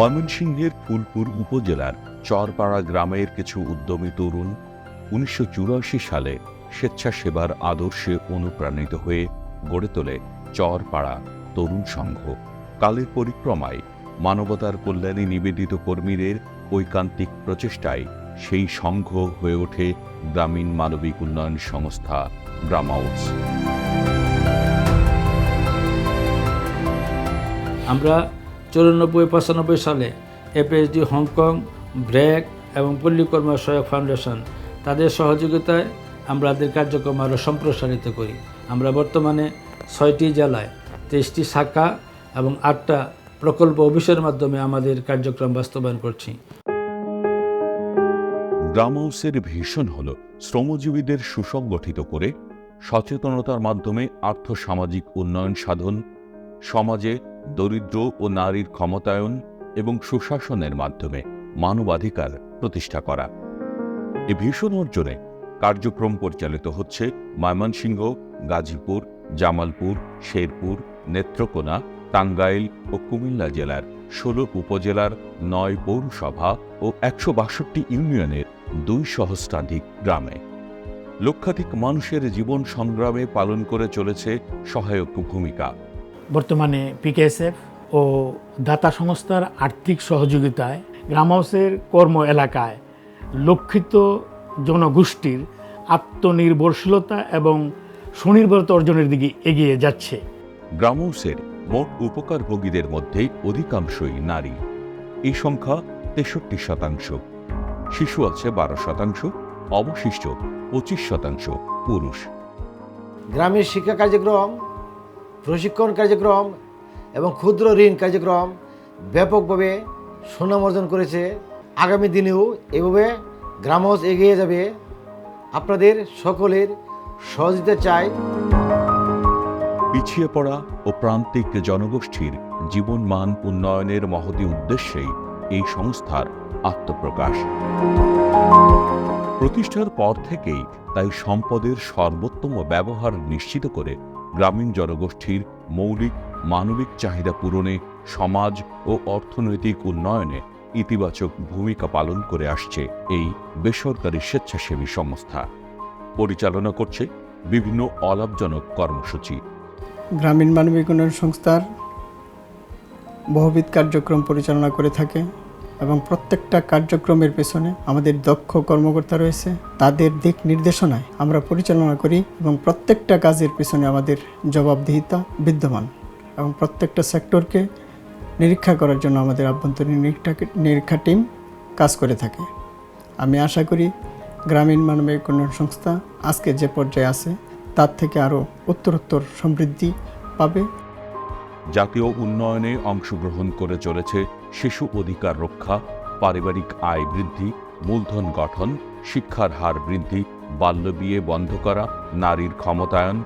ময়মনসিংহের ফুলপুর উপজেলার চরপাড়া গ্রামের কিছু উদ্যমী তরুণ উনিশশো চুরাশি সালে স্বেচ্ছাসেবার আদর্শে অনুপ্রাণিত হয়ে গড়ে তোলে চরপাড়া তরুণ সংঘ। কালের পরিক্রমায় মানবতার কল্যাণে নিবেদিত কর্মীদের ঐকান্তিক প্রচেষ্টায় সেই সংঘ হয়ে ওঠে গ্রামীণ মানবিক উন্নয়ন সংস্থা গ্রামাউস আমরা চুরানব্বই, পঁচানব্বই সালে এপিএইচডি হংকং ব্র্যাক এবং পল্লীকর্মা সহায়ক ফাউন্ডেশন, তাদের সহযোগিতায় আমরা আমাদের কার্যক্রম আরও সম্প্রসারিত করি। আমরা বর্তমানে ছয়টি জেলায় তেইশটি শাখা এবং আটটা প্রকল্প অফিসের মাধ্যমে আমাদের কার্যক্রম বাস্তবায়ন করছি। গ্রামাউসের ভীষণ হল শ্রমজীবীদের সুসংগঠিত করে সচেতনতার মাধ্যমে আর্থসামাজিক উন্নয়ন সাধন, সমাজে দরিদ্র ও নারীর ক্ষমতায়ন এবং সুশাসনের মাধ্যমে মানবাধিকার প্রতিষ্ঠা করা। এ ভীষণ অর্জনে কার্যক্রম পরিচালিত হচ্ছে ময়মনসিংহ, গাজীপুর, জামালপুর, শেরপুর, নেত্রকোনা, টাঙ্গাইল ও কুমিল্লা জেলার ষোলো উপজেলার নয় পৌরসভা ও একশো বাষট্টি ইউনিয়নের দুই সহস্রাধিক গ্রামে। লক্ষাধিক মানুষের জীবন সংগ্রামে পালন করে চলেছে সহায়ক ভূমিকা। বর্তমানে পিকেএসএফ ও দাতা সংস্থার আর্থিক সহযোগিতায় গ্রাম হাউসের কর্ম এলাকায় লক্ষিত জনগোষ্ঠীর আত্মনির্ভরশীলতা এবং স্বনির্ভরতা অর্জনের দিকে এগিয়ে যাচ্ছে। গ্রামউসের মোট উপকারভোগীদের মধ্যে অধিকাংশই নারী। এই সংখ্যা তেষট্টি শতাংশ। শিশু আছে বারো শতাংশ অবশিষ্ট পঁচিশ শতাংশ পুরুষ। গ্রামের শিক্ষা কার্যক্রম প্রশিক্ষণ কার্যক্রম এবং ক্ষুদ্র ঋণ কার্যক্রম ব্যাপকভাবে সুনাম অর্জন করেছে। আগামী দিনেও এভাবে গ্রাম হাউস এগিয়ে যাবে। আপনাদের সকলের সহযোগিতা চাই। পিছিয়ে পড়া ও প্রান্তিক জনগোষ্ঠীর জীবনমান উন্নয়নের মহতী উদ্দেশ্যেই এই সংস্থার আত্মপ্রকাশ। প্রতিষ্ঠার পর থেকেই তাই সম্পদের সর্বোত্তম ব্যবহার নিশ্চিত করে গ্রামীণ জনগোষ্ঠীর মৌলিক, মানবিক চাহিদা পূরণে সমাজ ও অর্থনৈতিক উন্নয়নে ইতিবাচক ভূমিকা পালন করে আসছে এই বেসরকারি স্বেচ্ছাসেবী সংস্থা। পরিচালনা করছে বিভিন্ন অলাভজনক কর্মসূচি। গ্রামীণ মানবিক উন্নয়ন সংস্থার বহুবিধ কার্যক্রম পরিচালনা করে থাকে। এবং প্রত্যেকটা কার্যক্রমের পেছনে আমাদের দক্ষ কর্মকর্তা রয়েছে। তাদের দিক নির্দেশনায় আমরা পরিচালনা করি এবং প্রত্যেকটা কাজের পেছনে আমাদের জবাবদিহিতা বিদ্যমান এবং প্রত্যেকটা সেক্টরকে নিরীক্ষা করার জন্য আমাদের আভ্যন্তরীণ নিরীক্ষা টিম কাজ করে থাকে। আমি আশা করি গ্রামীণ মানবিক উন্নয়ন সংস্থা আজকে যে পর্যায়ে আছে, তার থেকে আরও উত্তরোত্তর সমৃদ্ধি পাবে। জাতীয় উন্নয়নে অংশগ্রহণ করে চলেছে শিশু অধিকার রক্ষা, পারিবারিক আয় বৃদ্ধি, মূলধন গঠন, শিক্ষার হার বৃদ্ধি বাল্যবিয়ে বন্ধ করা, নারীর ক্ষমতায়ন,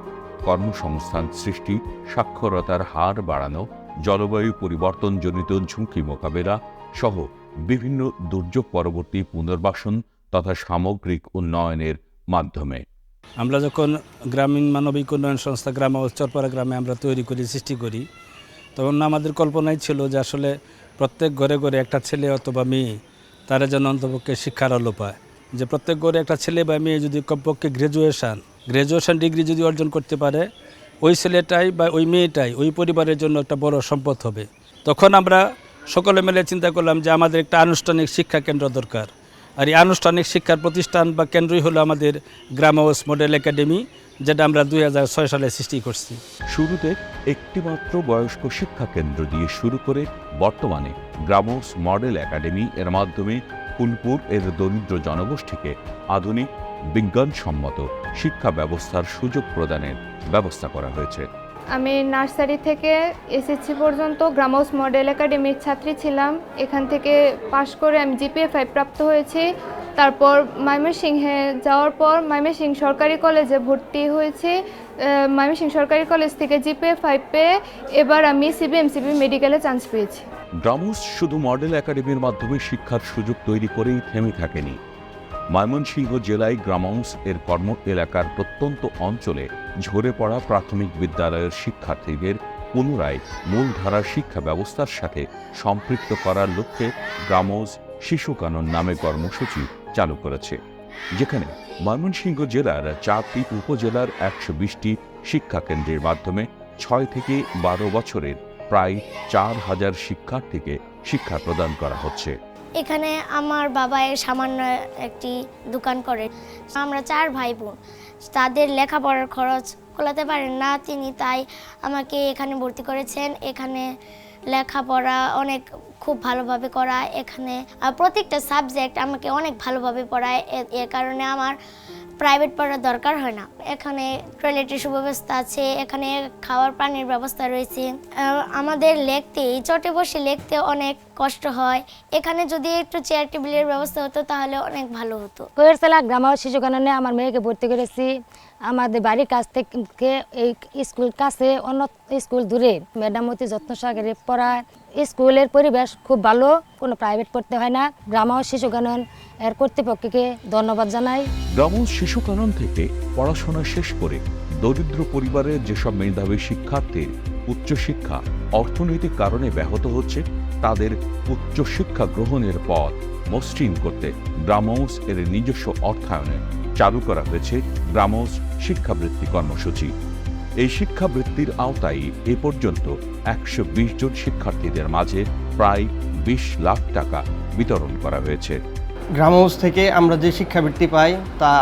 কর্মসংস্থান সৃষ্টি, সাক্ষরতার হার বাড়ানো, জলবায়ু পরিবর্তনজনিত ঝুঁকি মোকাবেলা সহ বিভিন্ন দুর্যোগ পরবর্তী পুনর্বাসন তথা সামগ্রিক উন্নয়নের মাধ্যমে। আমরা যখন গ্রামীণ মানবিক উন্নয়ন সংস্থা গ্রাম চরপাড়া গ্রামে আমরা তৈরি করি, সৃষ্টি করি তখন আমাদের কল্পনাই ছিল যে আসলে প্রত্যেক ঘরে ঘরে একটা ছেলে অথবা মেয়ে, তারা যেন অন্তপক্ষে শিক্ষার আলো পায়। যে প্রত্যেক ঘরে একটা ছেলে বা মেয়ে যদি কমপক্ষে গ্র্যাজুয়েশান গ্র্যাজুয়েশান ডিগ্রি যদি অর্জন করতে পারে, ওই ছেলেটাই বা ওই মেয়েটাই ওই পরিবারের জন্য একটা বড় সম্পদ হবে। তখন আমরা সকলে মিলে চিন্তা করলাম যে আমাদের একটা আনুষ্ঠানিক শিক্ষা কেন্দ্র দরকার। আর এই আনুষ্ঠানিক শিক্ষার প্রতিষ্ঠান বা কেন্দ্রই হলো আমাদের গ্রাম হাউস মডেল একাডেমি, যেটা আমরা দুই হাজার ছয় সালে সৃষ্টি করছি। শুরুতে একটিমাত্র বয়স্ক শিক্ষা কেন্দ্র দিয়ে শুরু করে বর্তমানে গ্রামোস মডেল একাডেমি এর মাধ্যমে ফুলপুর এর দরিদ্র জনগোষ্ঠীকে আধুনিক, বিজ্ঞানসম্মত শিক্ষা ব্যবস্থার সুযোগ প্রদানের ব্যবস্থা করা হয়েছে। আমি নার্সারি থেকে এসএসসি পর্যন্ত গ্রামাউস মডেল একাডেমির ছাত্রী ছিলাম। এখান থেকে পাশ করে আমি জিপিএ ফাইভ প্রাপ্ত হয়েছি। তারপর ময়মনসিংহে যাওয়ার পর ময়মনসিংহ সরকারি কলেজে ভর্তি হয়েছি। আহ, ময়মনসিংহ সরকারি কলেজ থেকে জিপিএ ফাইভ পেয়ে এবার আমি সিবিএমসিবি মেডিকেলে চান্স পেয়েছি। গ্রামোস শুধু মডেল একাডেমির মাধ্যমে শিক্ষার সুযোগ তৈরি করেই থেমে থাকেনি। ময়মনসিংহ জেলায় গ্রামাউস এর কর্ম এলাকার প্রত্যন্ত অঞ্চলে ঝরে পড়া প্রাথমিক বিদ্যালয়ের শিক্ষার্থীদের পুনরায় মূলধারার শিক্ষা ব্যবস্থার সাথে সম্পৃক্ত করার লক্ষ্যে গ্রামজ শিশু কানন নামে কর্মসূচি চালু করেছে। যেখানে ময়মনসিংহ জেলার চারটি উপজেলার একশো বিশটি শিক্ষাকেন্দ্রের মাধ্যমে ছয় থেকে বারো বছরের প্রায় চার হাজার শিক্ষার্থীকে শিক্ষা প্রদান করা হচ্ছে। এখানে আমার বাবা সামান্য একটি দোকান করে। আমরা চার ভাই বোন তাদের লেখাপড়ার খরচ কোলাতে পারেন না, তিনি তাই আমাকে এখানে ভর্তি করেছেন। এখানে লেখাপড়া অনেক খুব ভালোভাবে করা এখানে প্রত্যেকটা সাবজেক্ট আমাকে অনেক ভালোভাবে পড়ায়। এ কারণে আমার প্রাইভেট পড়ার দরকার হয় না। এখানে টয়লেটের সুব্যবস্থা আছে, এখানে খাওয়ার পানির ব্যবস্থা রয়েছে। আমাদের লিখতে চটে বসে লিখতে অনেক কষ্ট হয়। এখানে যদি একটু চেয়ার টেবিলের ব্যবস্থা হতো তাহলে অনেক ভালো হতো। কৈরতলা গ্রাম শিশু আমার মেয়েকে ভর্তি করেছি আমাদের বাড়ির কাছ থেকে এই স্কুল কাছে অন্য স্কুল দূরে ম্যাডাম অতি যত্ন সহকারে পড়ায় স্কুলের পরিবেশ খুব ভালো, কোনো প্রাইভেট পড়তে হয় না। গ্রাম শিশু কানন এর কর্তৃপক্ষকে ধন্যবাদ জানাই। গ্রাম শিশু কানন থেকে পড়াশোনা শেষ করে দরিদ্র পরিবারের যেসব মেধাবী শিক্ষার্থীর উচ্চশিক্ষা অর্থনৈতিক কারণে ব্যাহত হচ্ছে, তাদের উচ্চশিক্ষা গ্রহণের পথ মসৃণ করতে গ্রামজ এর নিজস্ব অর্থায়নে চালু করা হয়েছে গ্রামজ শিক্ষাবৃত্তি কর্মসূচি। এই শিক্ষাবৃত্তির আওতায় এ পর্যন্ত একশো জন শিক্ষার্থীদের মাঝে প্রায় বিশ লাখ টাকা বিতরণ করা হয়েছে। গ্রামহাউস থেকে আমরা যে শিক্ষাবৃত্তি পাই তা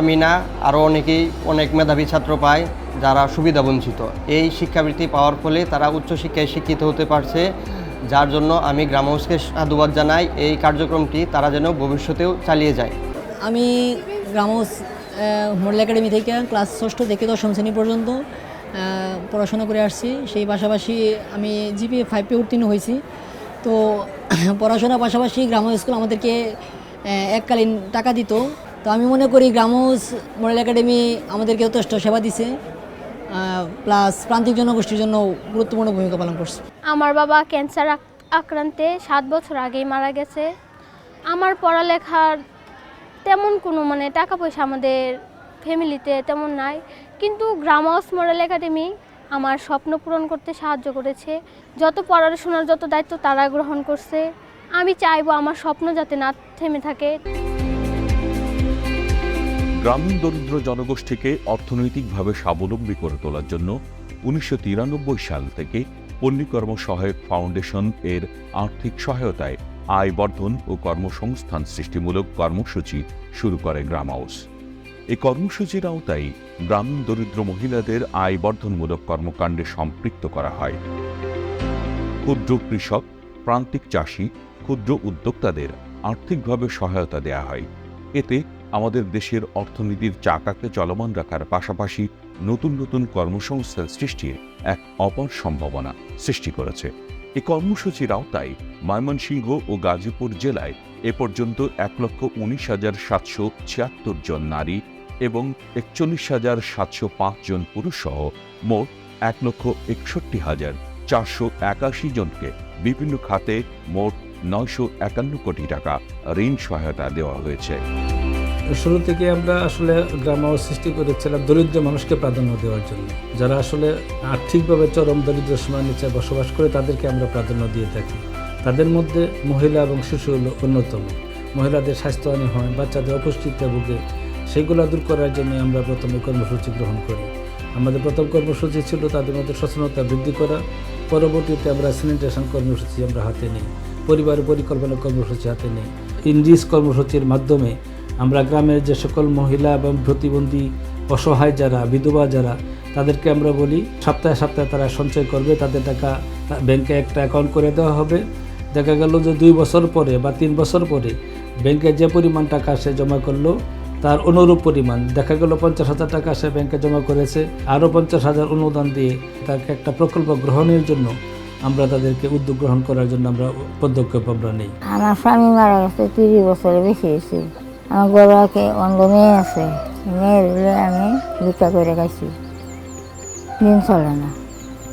আমি না আরও অনেকেই অনেক মেধাবী ছাত্র পায় যারা সুবিধা বঞ্চিত। এই শিক্ষাবৃত্তি পাওয়ার ফলে তারা উচ্চশিক্ষায় শিক্ষিত হতে পারছে যার জন্য আমি গ্রামহাউসকে সাধুবাদ জানাই। এই কার্যক্রমটি তারা যেন ভবিষ্যতেও চালিয়ে যায়। আমি গ্রামস মডেল একাডেমি থেকে ক্লাস ষষ্ঠ থেকে দশম শ্রেণি পর্যন্ত পড়াশোনা করে আসছি। সেই পাশাপাশি আমি জিপিএ ফাইভ পে উত্তীর্ণ হয়েছি। তো পড়াশোনার পাশাপাশি গ্রাম স্কুল আমাদেরকে এককালীন টাকা দিত। তো আমি মনে করি গ্রামস মডেল একাডেমি আমাদেরকে যথেষ্ট সেবা দিছে। প্লাস প্রান্তিক জনগোষ্ঠীর জন্য গুরুত্বপূর্ণ ভূমিকা পালন করছে। আমার বাবা ক্যান্সার আক- আক্রান্তে সাত বছর আগেই মারা গেছে। আমার পড়ালেখার তেমন কোনো মানে টাকা পয়সা আমাদের ফ্যামিলিতে তেমন নাই। কিন্তু গ্রাম হাউস মডেল একাডেমি আমার স্বপ্ন পূরণ করতে সাহায্য করেছে। যত পড়াশোনার যত দায়িত্ব তারা গ্রহণ করছে। আমি চাইব আমার স্বপ্ন যাতে না থেমে থাকে। গ্রামীণ দরিদ্র জনগোষ্ঠীকে অর্থনৈতিকভাবে স্বাবলম্বী করে তোলার জন্য উনিশশো তিরানব্বই সাল থেকে পল্লীকর্ম সহায়ক ফাউন্ডেশন এর আর্থিক সহায়তায় আয় বর্ধন ও কর্মসংস্থান সৃষ্টিমূলক কর্মসূচি শুরু করে গ্রাম হাউস। এই কর্মসূচির আওতায় গ্রামীণ দরিদ্র মহিলাদের আয় বর্ধনমূলক কর্মকাণ্ডে সম্পৃক্ত করা হয়। ক্ষুদ্র কৃষক, প্রান্তিক চাষি, ক্ষুদ্র উদ্যোক্তাদের আর্থিকভাবে সহায়তা দেয়া হয়। এতে আমাদের দেশের অর্থনীতির চাকাকে চলমান রাখার পাশাপাশি নতুন নতুন কর্মসংস্থান সৃষ্টির এক অপর সম্ভাবনা সৃষ্টি করেছে। এই কর্মসূচির আওতায় ময়মনসিংহ ও গাজীপুর জেলায় এ পর্যন্ত এক লক্ষ উনিশ হাজার সাতশো ছিয়াত্তর জন নারী এবং একচল্লিশ হাজার সাতশো পাঁচ জন পুরুষ সহ মোট এক লক্ষ একষট্টি হাজার চারশো একাশি জনকে বিভিন্ন খাতে মোট নয়শো একান্ন কোটি টাকা ঋণ সহায়তা দেওয়া হয়েছে। শুরু থেকে আমরা আসলে গ্রাম হাউস সৃষ্টি করেছিলাম দরিদ্র মানুষকে প্রাধান্য দেওয়ার জন্য। যারা আসলে আর্থিকভাবে চরম দরিদ্র সীমার নিচে বসবাস করে তাদেরকে আমরা প্রাধান্য দিয়ে থাকি। তাদের মধ্যে মহিলা এবং শিশু হলো অন্যতম। মহিলাদের স্বাস্থ্যহানি হয়, বাচ্চাদের অপুষ্টিতে ভুগে। সেগুলো দূর করার জন্য আমরা প্রথমে কর্মসূচি গ্রহণ করি। আমাদের প্রথম কর্মসূচি ছিল তাদের মধ্যে সচেতনতা বৃদ্ধি করা। পরবর্তীতে আমরা স্যানিটেশন কর্মসূচি আমরা হাতে নিই। পরিবার পরিকল্পনা কর্মসূচি হাতে নিই। ইন্ডিস কর্মসূচির মাধ্যমে আমরা গ্রামের যে সকল মহিলা এবং প্রতিবন্ধী, অসহায় যারা, বিধবা যারা, তাদেরকে আমরা বলি, সপ্তাহে সপ্তাহে তারা সঞ্চয় করবে, তাদের টাকা ব্যাংকে একটা অ্যাকাউন্ট করে দেওয়া হবে। দেখা গেল যে দুই বছর পরে বা তিন বছর পরে ব্যাংকে যে পরিমাণ টাকা সে জমা করল, তার অনুরূপ পরিমাণ। দেখা গেল পঞ্চাশ হাজার টাকা সে ব্যাংকে জমা করেছে। আরও পঞ্চাশ হাজার অনুদান দিয়ে তাকে একটা প্রকল্প গ্রহণের জন্য আমরা তাদেরকে উদ্যোগ গ্রহণ করার জন্য আমরা পদক্ষেপ আমরা নেই। আমার স্বামী মারা গেছে তিরিশ বছরের বেশি হয়েছে। আমার বাবাকে অন্ধ মেয়ে আছে। মেয়ের হলে আমি ভিক্ষা করে খাইছি। দিন চলে না।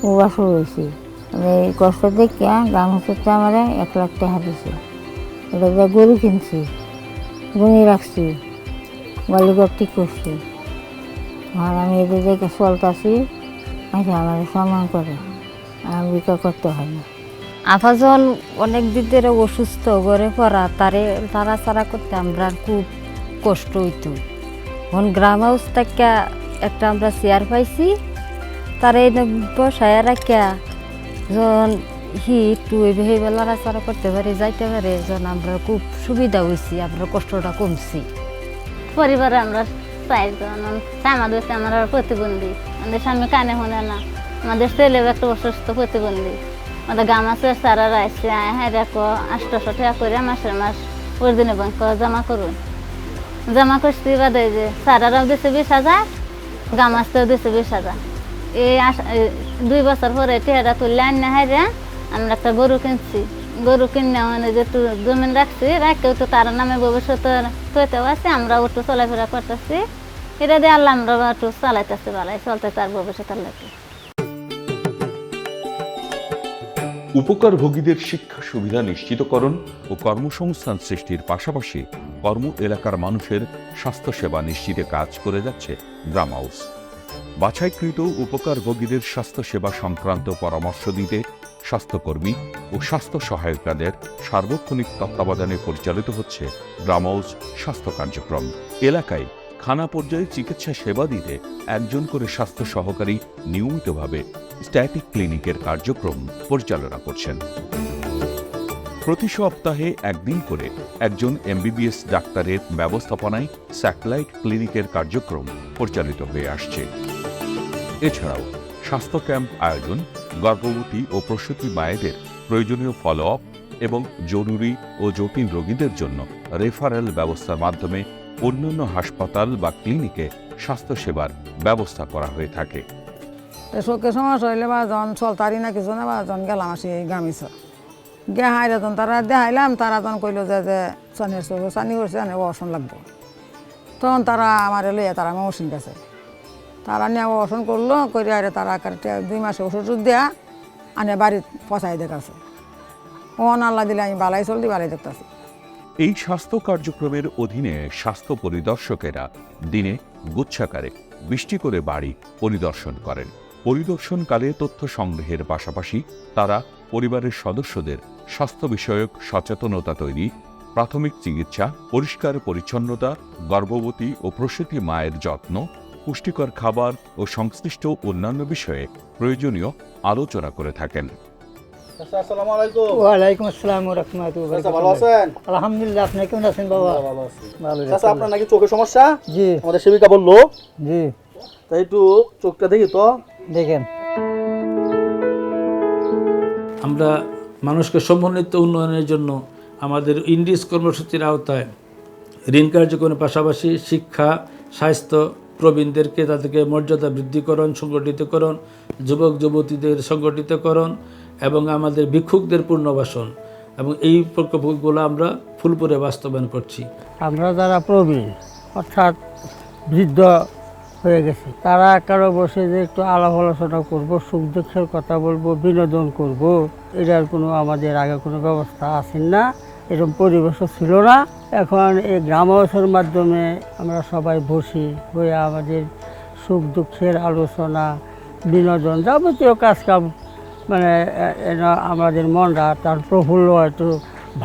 উবাস হয়েছি এই কষ্ট দেখিয়া গ্রাম হচ্ছে আমার এক লাখ টাকা দিছে। এটা গরু কিনছি, গুনি রাখছি বালিঘর ঠিক করছি। আর আমি এদের দেখে চলতাছি আচ্ছা আমার সম্মান করে। আর ভিক্ষা করতে হয় না। আফাজন অনেক দিক ধরে অসুস্থ, ঘরে পড়া, তারে তারা ছাড়া করতে আমরা খুব কষ্ট হইতো। এখন গ্রাম হাউস থেকে একটা আমরা চেয়ার পাইছি, তারা বসায় রাখিয়া যখন হি একটু এইভাবে লড়াচড়া করতে পারে, যাইতে পারে, যখন আমরা খুব সুবিধা হয়েছি আমরা কষ্টটা কমছি। পরিবারে আমরা চারজন আমাদের আমার প্রতিবন্ধী। আমাদের স্বামী কানে শোনে না। আমাদের ছেলেও একটা অসুস্থ প্রতিবন্ধী। আমাদের গামাছের সারারা আসছে হ্যাঁ দেখো, আষ্টশো টাকা করে মাসের মাস অরিজিনাল ব্যাংক জমা করুন। জমা করছি বাদে যে সারারাও দিচ্ছে বিশ হাজার গামাছতেও দিচ্ছে বিশ হাজার। এই দুই বছর পরে টেহারা তুললে আন না হাইরে আমরা একটা গরু কিনছি। গরু কিনে মানে যে একটু জমিন রাখছি রাখেও তো তার নামে ভবিষ্যতে তৈতেও আছে, আমরা একটু চলাফেরা করতেছি। এটা দিয়ে আল্লাহ আমরা একটু চালাইতেছি ভালাই চলতে তার ভবিষ্যতের লাগে। উপকারভোগীদের শিক্ষা সুবিধা নিশ্চিতকরণ ও কর্মসংস্থান সৃষ্টির পাশাপাশি কর্ম এলাকার মানুষের স্বাস্থ্যসেবা নিশ্চিতে কাজ করে যাচ্ছে গ্রাম হাউস। বাছাইকৃত উপকার উপকারভোগীদের স্বাস্থ্যসেবা সংক্রান্ত পরামর্শ দিতে স্বাস্থ্যকর্মী ও স্বাস্থ্য সহায়িকাদের সার্বক্ষণিক তত্ত্বাবধানে পরিচালিত হচ্ছে গ্রাম হাউস স্বাস্থ্য কার্যক্রম। এলাকায় খানা পর্যায়ে চিকিৎসা সেবা দিতে একজন করে স্বাস্থ্য সহকারী নিয়মিতভাবে স্ট্যাটিক ক্লিনিকের কার্যক্রম পরিচালনা করছেন। প্রতি সপ্তাহে একদিন করে একজন এমবিবিএস ডাক্তারের ব্যবস্থাপনায় স্যাটেলাইট ক্লিনিকের কার্যক্রম পরিচালিত হয়ে আসছে। এছাড়াও স্বাস্থ্য ক্যাম্প আয়োজন, গর্ভবতী ও প্রসূতি মায়েদের প্রয়োজনীয় ফলো আপ এবং জরুরি ও জটিল রোগীদের জন্য রেফারেল ব্যবস্থার মাধ্যমে অন্যান্য হাসপাতাল বা ক্লিনিকে স্বাস্থ্যসেবার ব্যবস্থা করা হয়ে থাকে। চোখে সমস্যা হইলে বা জন চলতারি না কিছু না বা জন গেলাম আসি গামিছ। গে হাইলে তখন তারা দেখাইলাম তারা তখন কইল যে যে চোখে চানি করছে আনে অসন লাগবো। তখন তারা আমার লইয়া তারা আমার ওষুধ গেছে। তারা নিয়ে অসন করল করে আরে তারা দুই মাসে ওষুধ দেয়া, আনে বাড়িত পচাই দেখাছে। ও আল্লাহ দিলে আমি বালাই চলতি, বালাই দেখতেছি। এই স্বাস্থ্য কার্যক্রমের অধীনে স্বাস্থ্য পরিদর্শকেরা দিনে গুচ্ছাকারে বৃষ্টি করে বাড়ি পরিদর্শন করেন। পরিদর্শনকালে তথ্য সংগ্রহের পাশাপাশি তারা পরিবারের সদস্যদের স্বাস্থ্য বিষয়ক সচেতনতা তৈরি, প্রাথমিক চিকিৎসা, পরিষ্কার পরিচ্ছন্নতা, গর্ভবতী ও প্রসূতি মায়ের যত্ন, পুষ্টিকর খাবার ও সংশ্লিষ্ট অন্যান্য বিষয়ে প্রয়োজনীয় আলোচনা করে থাকেন। ওয়ালাইকুম আসসালাম রহমতুল্লাহ ভালো আছেন? আলহামদুলিল্লাহ আপনি কেমন আছেন বাবা? ভালো আছি। ভালো আপনার নাকি চোখের সমস্যা? জি। আমাদের সেবিকা বলল। জি। তাই একটু চোখটা দেখি তো। দেখেন। আমরা মানুষকে সমন্বিত উন্নয়নের জন্য আমাদের ইন্ডিস কর্মসূচির আওতায় ঋণ কার্যক্রমের পাশাপাশি শিক্ষা স্বাস্থ্য প্রবীণদেরকে তাদেরকে মর্যাদা বৃদ্ধিকরণ সংগঠিতকরণ যুবক যুবতীদের সংগঠিতকরণ এবং আমাদের ভিক্ষুকদের পুনর্বাসন এবং এই প্রকল্পগুলো আমরা ফুলপুরে বাস্তবায়ন করছি। আমরা যারা প্রবীণ, অর্থাৎ বৃদ্ধ হয়ে গেছে, তারা কারও বসে যে একটু আলাপ আলোচনা করব, সুখ দুঃখের কথা বলব, বিনোদন করব, এটার কোনো আমাদের আগে কোনো ব্যবস্থা আছে না, এরকম পরিবেশও ছিল না। এখন এই গ্রাম হাউসের মাধ্যমে আমরা সবাই বসি, হয়ে আমাদের সুখ দুঃখের আলোচনা, বিনোদন যাবতীয় কাজ কাম মানে আমাদের মনটা, তার প্রফুল্ল একটু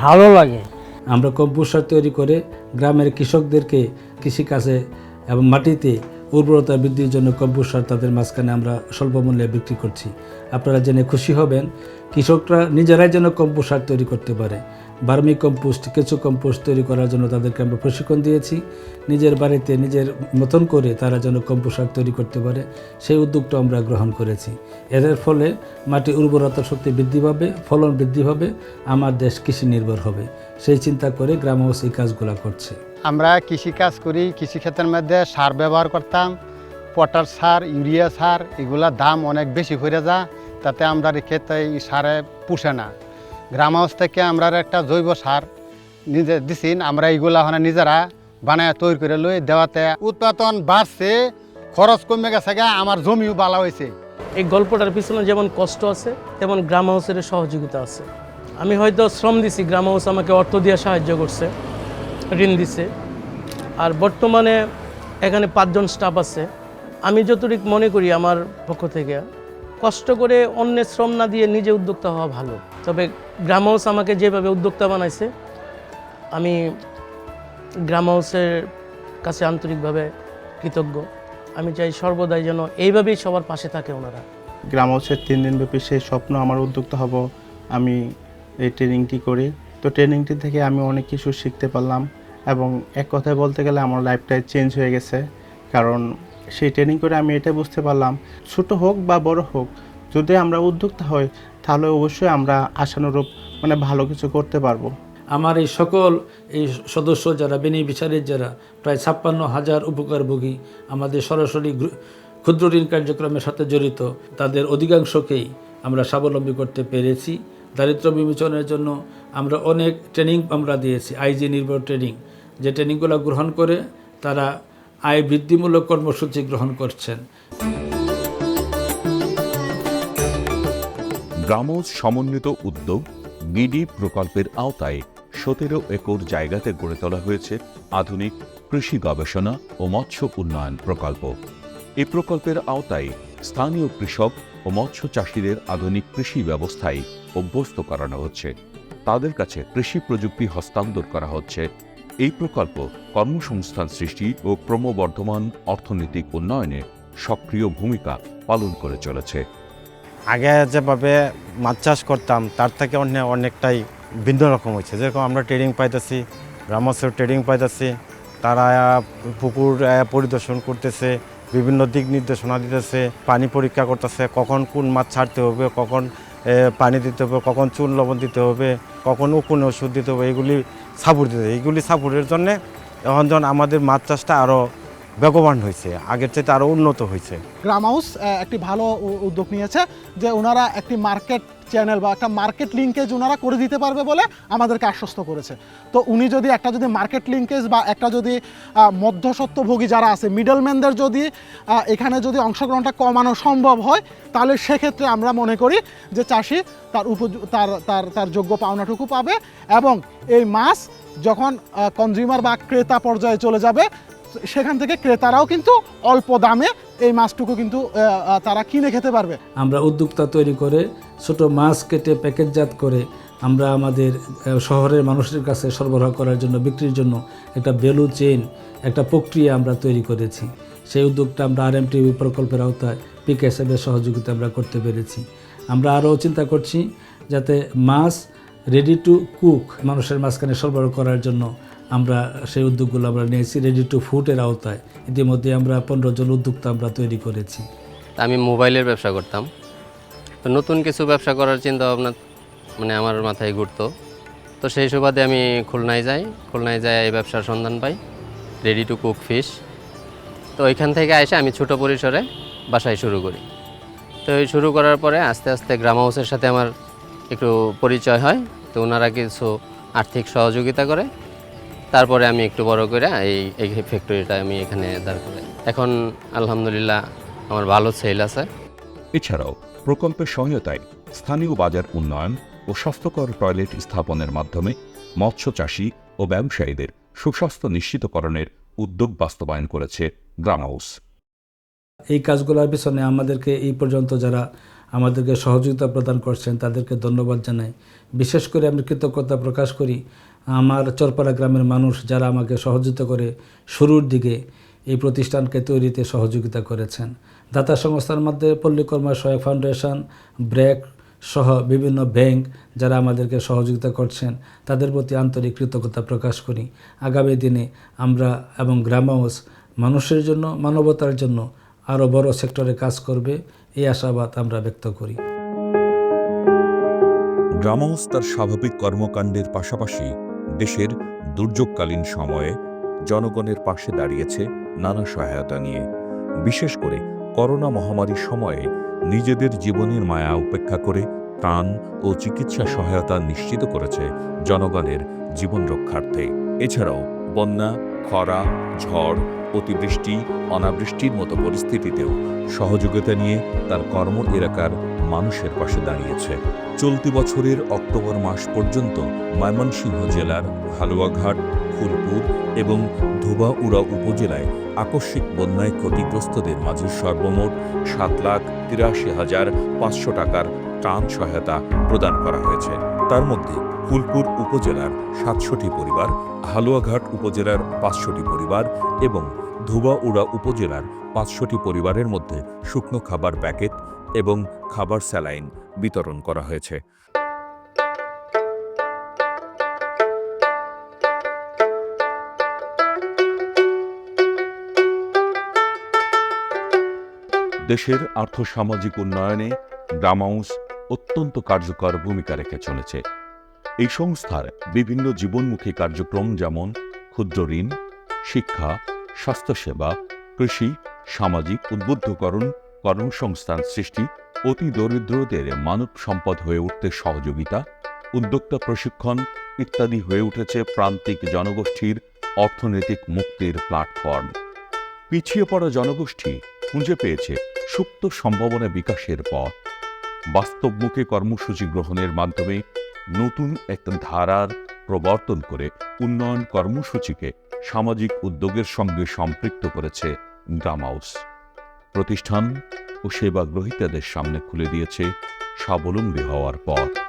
ভালো লাগে। আমরা কম্পোস্টার তৈরি করে গ্রামের কৃষকদেরকে কৃষিকাজে এবং মাটিতে উর্বরতা বৃদ্ধির জন্য কম্পোস্ট সার তাদের মাঝখানে আমরা স্বল্প মূল্যে বিক্রি করছি। আপনারা জেনে খুশি হবেন কৃষকরা নিজেরাই যেন কম্পোস্টার তৈরি করতে পারে। বার্মি কম্পোস্ট, কেঁচো কম্পোস্ট তৈরি করার জন্য তাদেরকে আমরা প্রশিক্ষণ দিয়েছি। নিজের বাড়িতে নিজের মতন করে তারা যেন কম্পোস্টার তৈরি করতে পারে, সেই উদ্যোগটা আমরা গ্রহণ করেছি। এদের ফলে মাটি উর্বরতা শক্তি বৃদ্ধি পাবে, ফলন বৃদ্ধি হবে আমার দেশ কৃষি নির্ভর হবে। সেই চিন্তা করে গ্রাম এই কাজগুলো করছে। আমরা কৃষিকাজ করি কৃষিক্ষেত্রের মধ্যে সার ব্যবহার করতাম, পটাশ সার, ইউরিয়া সার এগুলার দাম অনেক বেশি হয়ে যা তাতে আমরা ক্ষেত্রে এই সারে পুষে না। গ্রাম হাউস থেকে আমরা একটা জৈব সার নিজে দিছি, আমরা এইগুলা মানে নিজেরা বানায় তৈরি করে লই দেওয়াতে উৎপাদন বাড়ছে, খরচ কমে গেছে গা, আমার জমিও বালা হয়েছে। এই গল্পটার পিছনে যেমন কষ্ট আছে, তেমন গ্রাম হাউসের সহযোগিতা আছে। আমি হয়তো শ্রম দিছি গ্রাম হাউস আমাকে অর্থ দিয়ে সাহায্য করছে, ঋণ দিছে। আর বর্তমানে এখানে পাঁচজন স্টাফ আছে। আমি যতটুকু মনে করি আমার পক্ষ থেকে কষ্ট করে অন্যের শ্রম না দিয়ে নিজে উদ্যোক্তা হওয়া ভালো। তবে গ্রাম হাউস আমাকে যেভাবে উদ্যোক্তা বানাইছে, আমি গ্রাম হাউসের কাছে আন্তরিকভাবে কৃতজ্ঞ। আমি চাই সর্বদাই যেন এইভাবেই সবার পাশে থাকে ওনারা। গ্রাম হাউসের তিন দিন ব্যাপী সেই স্বপ্ন আমার উদ্যোক্তা হব, আমি এই ট্রেনিংটি করি। তো ট্রেনিংটি থেকে আমি অনেক কিছু শিখতে পারলাম এবং এক কথায় বলতে গেলে আমার লাইফটাই চেঞ্জ হয়ে গেছে। কারণ সেই ট্রেনিং করে আমি এটা বুঝতে পারলাম। ছোট হোক বা বড় হোক, যদি আমরা উদ্যোক্তা হই, তাহলে অবশ্যই আমরা আশানুরূপ মানে ভালো কিছু করতে পারব। আমার এই সকল এই সদস্য যারা বেনিফিশারির যারা, প্রায় ছাপ্পান্ন হাজার উপকারভোগী আমাদের সরাসরি ক্ষুদ্র ঋণ কার্যক্রমের সাথে জড়িত, তাদের অধিকাংশকেই আমরা স্বাবলম্বী করতে পেরেছি। দারিদ্র বিমোচনের জন্য আমরা অনেক ট্রেনিং আমরা দিয়েছি আইজি নির্ভর ট্রেনিং যে ট্রেনিংগুলো গ্রহণ করে তারা আয় বৃদ্ধিমূলক কর্মসূচি গ্রহণ করছেন। গ্রামজ সমন্বিত উদ্যোগ বিডি প্রকল্পের আওতায় সতেরো একর জায়গাতে গড়ে তোলা হয়েছে আধুনিক কৃষি গবেষণা ও মৎস্য উন্নয়ন প্রকল্প। এই প্রকল্পের আওতায় স্থানীয় কৃষক ও মৎস্য চাষিদের আধুনিক কৃষি ব্যবস্থায় অভ্যস্ত করানো হচ্ছে। তাদের কাছে কৃষি প্রযুক্তি হস্তান্তর করা হচ্ছে এই প্রকল্প কর্মসংস্থান সৃষ্টি ও ক্রমবর্ধমান অর্থনৈতিক উন্নয়নে সক্রিয় ভূমিকা পালন করে চলেছে। আগে যেভাবে মাছ চাষ করতাম, তার থেকে অনেক অনেকটাই ভিন্ন রকম হয়েছে। যেরকম আমরা ট্রেনিং পাইতেছি গ্রামস্থ ট্রেনিং পাইতেছি, তারা পুকুর পরিদর্শন করতেছে, বিভিন্ন দিক নির্দেশনা দিতেছে, পানি পরীক্ষা করতেছে, কখন কোন মাছ ছাড়তে হবে, কখন পানি দিতে হবে, কখন চুন লবণ দিতে হবে, কখন উকুন ওষুধ দিতে হবে, এগুলি সাপোর্ট দিতে। এইগুলি সাপোর্টের জন্যে এখন যখন আমাদের মাছ চাষটা আরও বেগবান হয়েছে, আগের চাইতে আরও উন্নত হয়েছে। গ্রাম হাউস একটি ভালো উদ্যোগ নিয়েছে যে ওনারা একটি মার্কেট চ্যানেল বা একটা মার্কেট লিঙ্কেজ ওনারা করে দিতে পারবে বলে আমাদেরকে আশ্বস্ত করেছে। তো উনি যদি একটা যদি মার্কেট লিঙ্কেজ বা একটা যদি মধ্যস্বত্বভোগী যারা আছে মিডলম্যানদের যদি এখানে যদি অংশগ্রহণটা কমানো সম্ভব হয়, তাহলে সেক্ষেত্রে আমরা মনে করি যে চাষি তার উপযু তার তার তার যোগ্য পাওনাটুকু পাবে এবং এই মাছ যখন কনজিউমার বা ক্রেতা পর্যায়ে চলে যাবে সেখান থেকে ক্রেতারাও কিন্তু অল্প দামে এই মাছটুকু কিন্তু তারা কিনে খেতে পারবে। আমরা উদ্যোক্তা তৈরি করে ছোট মাছ কেটে প্যাকেটজাত করে আমরা আমাদের শহরের মানুষের কাছে সরবরাহ করার জন্য, বিক্রির জন্য একটা ভ্যালু চেইন একটা প্রক্রিয়া আমরা তৈরি করেছি। সেই উদ্যোগটা আমরা আর এম টিভি প্রকল্পের আওতায় পিকেএসএফের সহযোগিতা আমরা করতে পেরেছি। আমরা আরও চিন্তা করছি যাতে মাছ রেডি টু কুক মানুষের মাঝখানে সরবরাহ করার জন্য আমরা সেই উদ্যোগগুলো আমরা নিয়েছি রেডি টু ফুডের আওতায়। ইতিমধ্যে আমরা পনেরো জন উদ্যোক্তা আমরা তৈরি করেছি। আমি মোবাইলের ব্যবসা করতাম। তো নতুন কিছু ব্যবসা করার চিন্তা ভাবনা মানে আমার মাথায় ঘুরতো। তো সেই সুবাদে আমি খুলনায় যাই। খুলনায় যাই, এই ব্যবসার সন্ধান পাই। রেডি টু কুক ফিশ তো ওইখান থেকে এসে আমি ছোট পরিসরে বাসায় শুরু করি। তো এই শুরু করার পরে আস্তে আস্তে গ্রাম হাউসের সাথে আমার একটু পরিচয় হয়। তো ওনারা কিছু আর্থিক সহযোগিতা করে। তারপরে আমি একটু বড় করে এই এই ফ্যাক্টরিটা আমি এখানে দাঁড় করাই। এখন আলহামদুলিল্লাহ আমার ভালো সেল আছে। এছাড়াও প্রকল্পের সহায়তায় স্থানীয় বাজার উন্নয়ন ও স্বাস্থ্যকর টয়লেট স্থাপনের মাধ্যমে মৎস্য চাষী ও ব্যবসায়ীদের সুস্বাস্থ্য নিশ্চিতকরণের উদ্যোগ বাস্তবায়ন করেছে গ্রাম হাউস। এই কাজগুলোর পিছনে আমাদেরকে এই পর্যন্ত যারা আমাদেরকে সহযোগিতা প্রদান করছেন তাদেরকে ধন্যবাদ জানাই। বিশেষ করে আমি কৃতজ্ঞতা প্রকাশ করি আমার চরপাড়া গ্রামের মানুষ যারা আমাকে সহযোগিতা করে শুরুর দিকে এই প্রতিষ্ঠানকে তৈরিতে সহযোগিতা করেছেন। দাতা সংস্থার মধ্যে পল্লী কর্ম সহায়ক ফাউন্ডেশন, ব্র্যাক সহ বিভিন্ন ব্যাংক যারা আমাদেরকে সহযোগিতা করছেন, তাদের প্রতি আন্তরিক কৃতজ্ঞতা প্রকাশ করি। আগামী দিনে আমরা এবং গ্রাম হাউস মানুষের জন্য, মানবতার জন্য আরও বড় সেক্টরে কাজ করবে, এই আশাবাদ আমরা ব্যক্ত করি। গ্রাম হাউস তার স্বাভাবিক কর্মকাণ্ডের পাশাপাশি দেশের দুর্যোগকালীন সময়ে জনগণের পাশে দাঁড়িয়েছে নানা সহায়তা নিয়ে। বিশেষ করে করোনা মহামারীর সময়ে নিজেদের জীবনের মায়া উপেক্ষা করে ত্রাণ ও চিকিৎসা সহায়তা নিশ্চিত করেছে জনগণের জীবন রক্ষার্থে। এছাড়াও বন্যা, খরা, ঝড়, অতিবৃষ্টি, অনাবৃষ্টির মতো পরিস্থিতিতেও সহযোগিতা নিয়ে তার কর্ম এলাকার মানুষের পাশে দাঁড়িয়েছে। চলতি বছরের অক্টোবর মাস পর্যন্ত ময়মনসিংহ জেলার হালুয়াঘাট, ফুলপুর এবং ধুবাউড়া উপজেলায় আকস্মিক বন্যায় ক্ষতিগ্রস্তদের মাঝে সর্বমোট সাত লাখ তিরাশি হাজার পাঁচশো টাকার ত্রাণ সহায়তা প্রদান করা হয়েছে। তার মধ্যে ফুলপুর উপজেলার সাতশোটি পরিবার, হালুয়াঘাট উপজেলার পাঁচশোটি পরিবার এবং ধুবাউড়া উপজেলার পাঁচশোটি পরিবারের মধ্যে শুকনো খাবার প্যাকেট এবং খাবার স্যালাইন বিতরণ করা হয়েছে। দেশের আর্থসামাজিক উন্নয়নে গ্রামাউস অত্যন্ত কার্যকর ভূমিকা রেখে চলেছে। এই সংস্থার বিভিন্ন জীবনমুখী কার্যক্রম যেমন ক্ষুদ্র ঋণ, শিক্ষা, স্বাস্থ্যসেবা, কৃষি, সামাজিক উদ্বুদ্ধকরণ, কর্মসংস্থান সৃষ্টি অতি দরিদ্রদের মানব সম্পদ হয়ে উঠতে সহযোগিতা, উদ্যোক্তা প্রশিক্ষণ ইত্যাদি হয়ে উঠেছে প্রান্তিক জনগোষ্ঠীর অর্থনৈতিক মুক্তির প্ল্যাটফর্ম। পিছিয়ে পড়া জনগোষ্ঠী খুঁজে পেয়েছে সুপ্ত সম্ভাবনা বিকাশের পথ। বাস্তবমুখী কর্মসূচি গ্রহণের মাধ্যমে নতুন এক ধারার প্রবর্তন করে উন্নয়ন কর্মসূচিকে সামাজিক উদ্যোগের সঙ্গে সম্পৃক্ত করেছে গ্রামাউস প্রতিষ্ঠান ও সেবা গ্রহীতাদের সামনে খুলে দিয়েছে স্বাবলম্বী হওয়ার পথ।